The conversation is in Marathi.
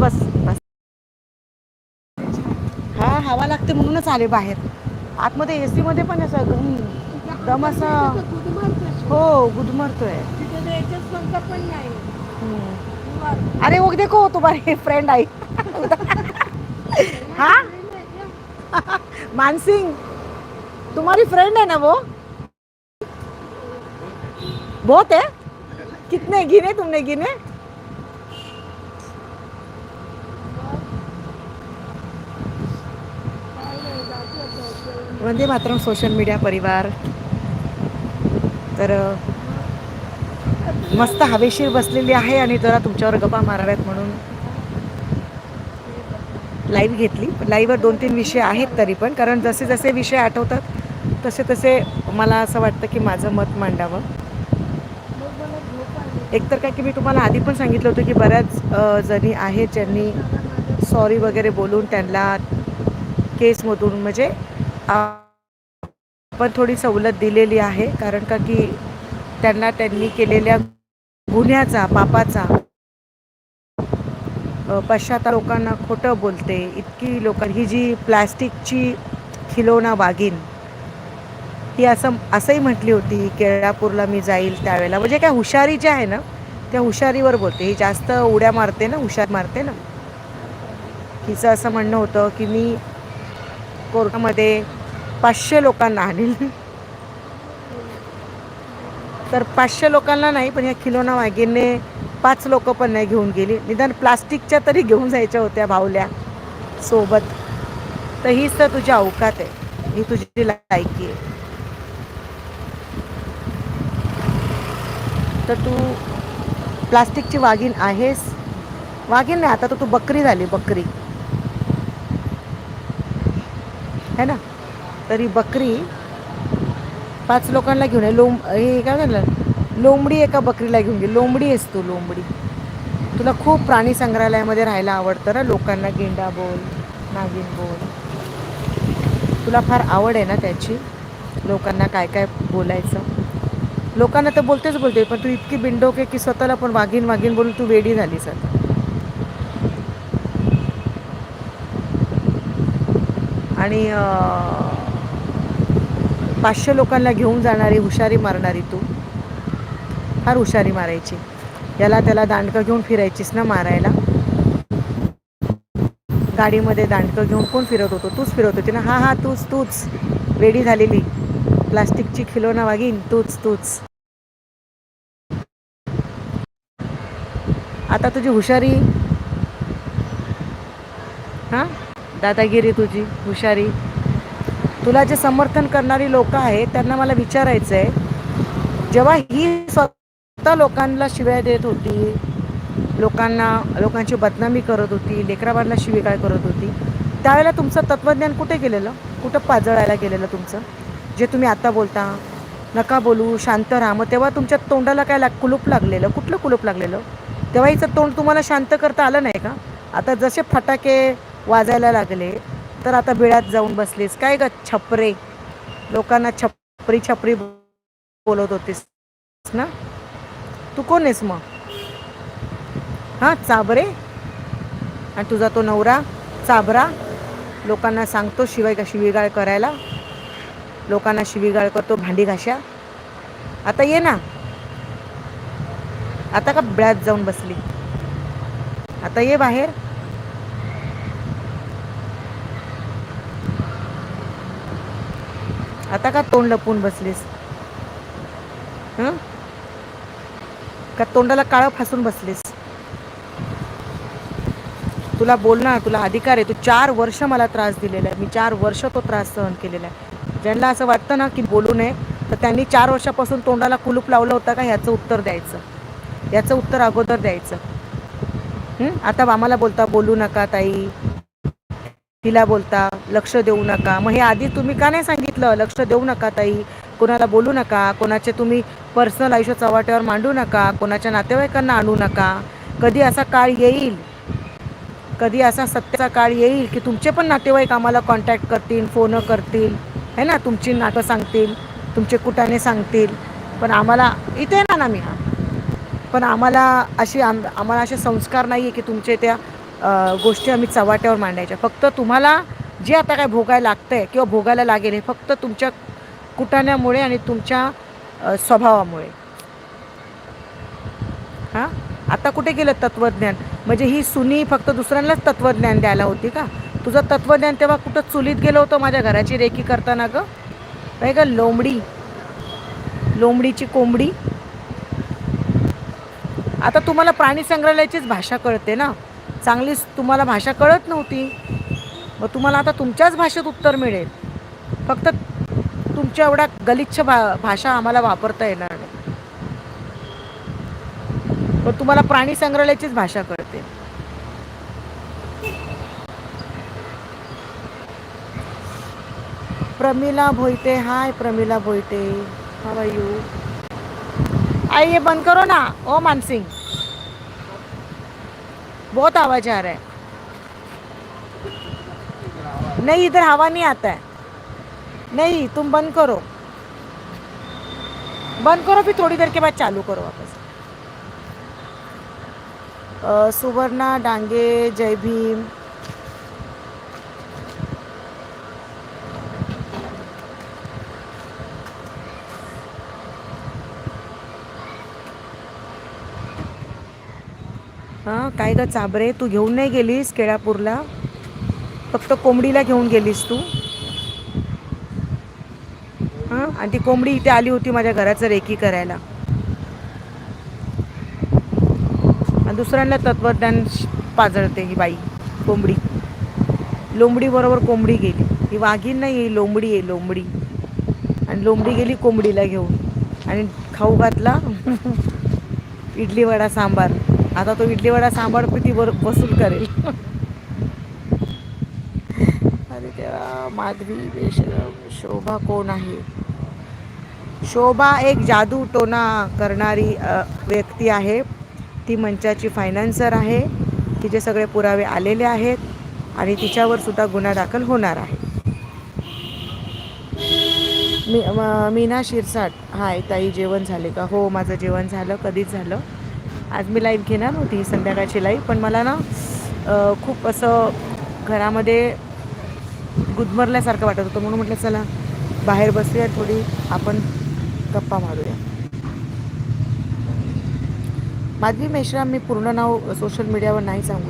बस बस. हा हवा लागते म्हणूनच आले बाहेर. आतमध्ये ए सी मध्ये पण असं घुम दम असं हो गुदमरतोय. पण नाही अरे वो देखो तुम्हारी फ्रेंड आई. हा? मानसिंग तुम्हारी फ्रेंड है ना वो? बहुत है? कितने गिने तुमने गिने? वंदे मातरम सोशल मीडिया परिवार. तर मस्त हवेशीर बसलेली आहे आणि जरा तुमच्यावर गप्पा माराव्यात म्हणून लाईव्ह घेतली. लाईव्हवर दोन तीन विषय आहेत तरी पण कारण जसे जसे विषय आठवतात तसे तसे मला असं वाटतं की माझं मत मांडावं. एकतर काय की मी तुम्हाला आधी पण सांगितलं होतं की बऱ्याच जणी आहेत ज्यांनी सॉरी वगैरे बोलून त्यांना केसमधून म्हणजे आपण थोडी सवलत दिलेली आहे कारण का की त्यांना त्यांनी केलेल्या गुन्ह्याचा पापाचा पश्चाता लोकांना खोटं बोलते. इतकी लोक ही जी प्लॅस्टिकची खिलोना वाघीन ही असं असंही म्हटली होती केळापूरला मी जाईल त्यावेळेला. म्हणजे काय हुशारी जी आहे ना त्या हुशारीवर बोलते. ही जास्त उड्या मारते ना हुशार मारते ना. हिचं असं म्हणणं होतं की मी कोर्टामध्ये पाचशे लोकांना आणील. तर पाचशे लोकांना नाही पण या खिलोना वाघिणीने पाच लोक पण नाही घेऊन गेली. निदान प्लास्टिकच्या तरी घेऊन जायच्या होत्या भावल्या सोबत. तर हीच तर तुझी अवकात आहे. ही तुझी लायकी आहे. तर तू प्लास्टिकची वाघीण आहेस. वाघीण नाही आता तर तू बकरी झाली बकरी. है ना? तरी बकरी पाच लोकांना घेऊन ये. लोंब हे काय झालं लोंबडी एका बकरीला घेऊन गे लोंबडी आहेस तू लोंबडी. तुला खूप प्राणी संग्रहालयामध्ये राहायला आवडतं ना? लोकांना गेंडा बोल नागिन बोल. तुला फार आवड आहे ना त्याची? लोकांना काय काय बोलायचं? लोकांना तर बोलतेच बोलते पण तू इतकी बिंडोक आहे की स्वतःला पण वाघीन वाघीन बोलून तू वेडी झालीस आता. आणि पाचशे लोकांना घेऊन जाणारी हुशारी मारणारी तू. फार हुशारी मारायची. याला त्याला दांडकं घेऊन फिरायचीस ना मारायला? गाडीमध्ये दांडकं घेऊन कोण फिरत होतो? तूच फिरत होती ना? हा हा तूच तूच. वेडी झालेली. प्लास्टिकची खिलोना वागीन तूच तूच. आता तुझी हुशारी? हां? दादागिरी तुझी हुशारी. तुला जे समर्थन करणारी लोक आहेत त्यांना मला विचारायचं आहे जेव्हा ही स्वतः लोकांना शिव्या देत होती लोकांना लोकांची बदनामी करत होती लेकराबांना शिविकाय करत होती त्यावेळेला तुमचं तत्त्वज्ञान कुठे गेलेलं? कुठं पाजळायला गेलेलं तुमचं? जे तुम्ही आता बोलता नका बोलू शांत राहा. मग तेव्हा तुमच्या तोंडाला काय लाग कुलूप लागलेलं? कुठलं कुलूप लागलेलं? तेव्हा हिचं तोंड तुम्हाला शांत करता आलं नाही का? आता जसे फटाके वाजायला लागले तर आता बिळात जाऊन बसलीस. काय ग छपरे? लोकांना छपरी छपरी बोलत होतीस ना? तू कोण आहेस मग? हां चाबरे? आणि तुझा तो नवरा चाबरा? लोकांना सांगतो शिवाय का शिवीगाळ करायला. लोकांना शिवीगाळ करतो भांडी घाशा. आता ये ना. आता का बिळात जाऊन बसली? आता ये बाहेर. आता का तोंड लपवून बसलीस? हं? का तोंडाला काळं फासून बसलीस? तुला बोल ना तुला अधिकार आहे. तू चार वर्ष मला त्रास दिलेला आहे. मी चार वर्ष तो त्रास सहन केलेला आहे. ज्यांना असं वाटतं ना की बोलू नये तर त्यांनी चार वर्षापासून तोंडाला कुलूप लावलं होतं का? ह्याचं उत्तर द्यायचं. याचं उत्तर अगोदर द्यायचं. आता आम्हाला बोलता बोलू नका ताई. तिला बोलता लक्ष देऊ नका. मग हे आधी तुम्ही का नाही सांगितलं? लक्ष देऊ नका ताई. कोणाला बोलू नका. कोणाचे तुम्ही पर्सनल आयुष्य चव्हाट्यावर मांडू नका. कोणाच्या नातेवाईकांना आणू नका. कधी असा काळ येईल? कधी असा सत्याचा काळ येईल की तुमचे पण नातेवाईक आम्हाला कॉन्टॅक्ट करतील फोन करतील? है ना? तुमची नाटं सांगतील तुमचे कुटाने सांगतील. पण आम्हाला इथे ना ना मी. पण आम्हाला अशी आम आम्हाला असे संस्कार नाही आहे की तुमचे त्या गोष्टी आम्ही चव्हाट्यावर मांडायच्या. फक्त तुम्हाला जे आता काय भोगायला लागतं आहे किंवा भोगायला लागेल हे फक्त तुमच्या कुटाण्यामुळे आणि तुमच्या स्वभावामुळे. हां? आता कुठे गेलं तत्त्वज्ञान म्हणजे ही सुनी फक्त दुसऱ्यांनाच तत्त्वज्ञान द्यायला होती का? तुझं तत्त्वज्ञान तेव्हा कुठं चुलीत गेलं होतं माझ्या घराची रेकी करताना गं? नाही का लोंबडी. लोंबडीची कोंबडी. आता तुम्हाला प्राणी संग्रहालयाचीच भाषा कळते ना? चांगली तुम्हाला भाषा कळत नव्हती. मग तुम्हाला आता तुमच्याच भाषेत उत्तर मिळेल. फक्त तुमच्या एवढ्या गलिच्छ भा भाषा आम्हाला वापरता येणार नाही. पण तुम्हाला प्राणी संग्रहालयाचीच भाषा कळते. Pramila Bhoite hi Pramila Bhoite how you आई ये बंद करो ना. ओ मानसिंग. बहुत आवाज आ रहा है। नहीं इधर हवा नहीं आता है। नहीं तुम बंद करो। बंद करो फिर थोड़ी देर के बाद चालू करो वापस। सुवर्णा डांगे जय भीम। हां काय गं चाबरे तू घेऊन नाही गेलीस केळापूरला? फक्त कोंबडीला घेऊन गेलीस तू. हां आणि ती कोंबडी इथे आली होती माझ्या घराचं रेकी करायला. आणि दुसऱ्यांना तत्वज्ञान श- पाजळते ही बाई कोंबडी. लोंबडीबरोबर कोंबडी गेली. ही वाघीण नाही ही लोंबडी आहे लोंबडी. आणि लोंबडी गेली कोंबडीला घेऊन. आणि खाऊ घातला. इडली वडा सांबार. आता तो इडली वडा सांबार किती वर वसूल करेल. अरे तेव्हा माधवी बेशरम शोभा कोण आहे? शोभा एक जादू टोना करणारी व्यक्ती आहे. ती मंचाची फायनान्सर आहे. तिचे सगळे पुरावे आलेले आहेत आणि तिच्यावर सुद्धा गुन्हा दाखल होणार आहे. मी मीना शिरसाट. हाय ताई जेवण झाले का? हो माझं जेवण झालं कधीच झालं. आज मी लाईव्ह घेणार होती संध्याकाळची लाईव्ह पण मला ना खूप असं घरामध्ये गुदमरल्यासारखं वाटत होतं. म्हणून म्हटलं चला बाहेर बसूया थोडी आपण गप्पा मारूया. माधवी मेश्राम मी पूर्ण नाव सोशल मीडियावर नाही सांगू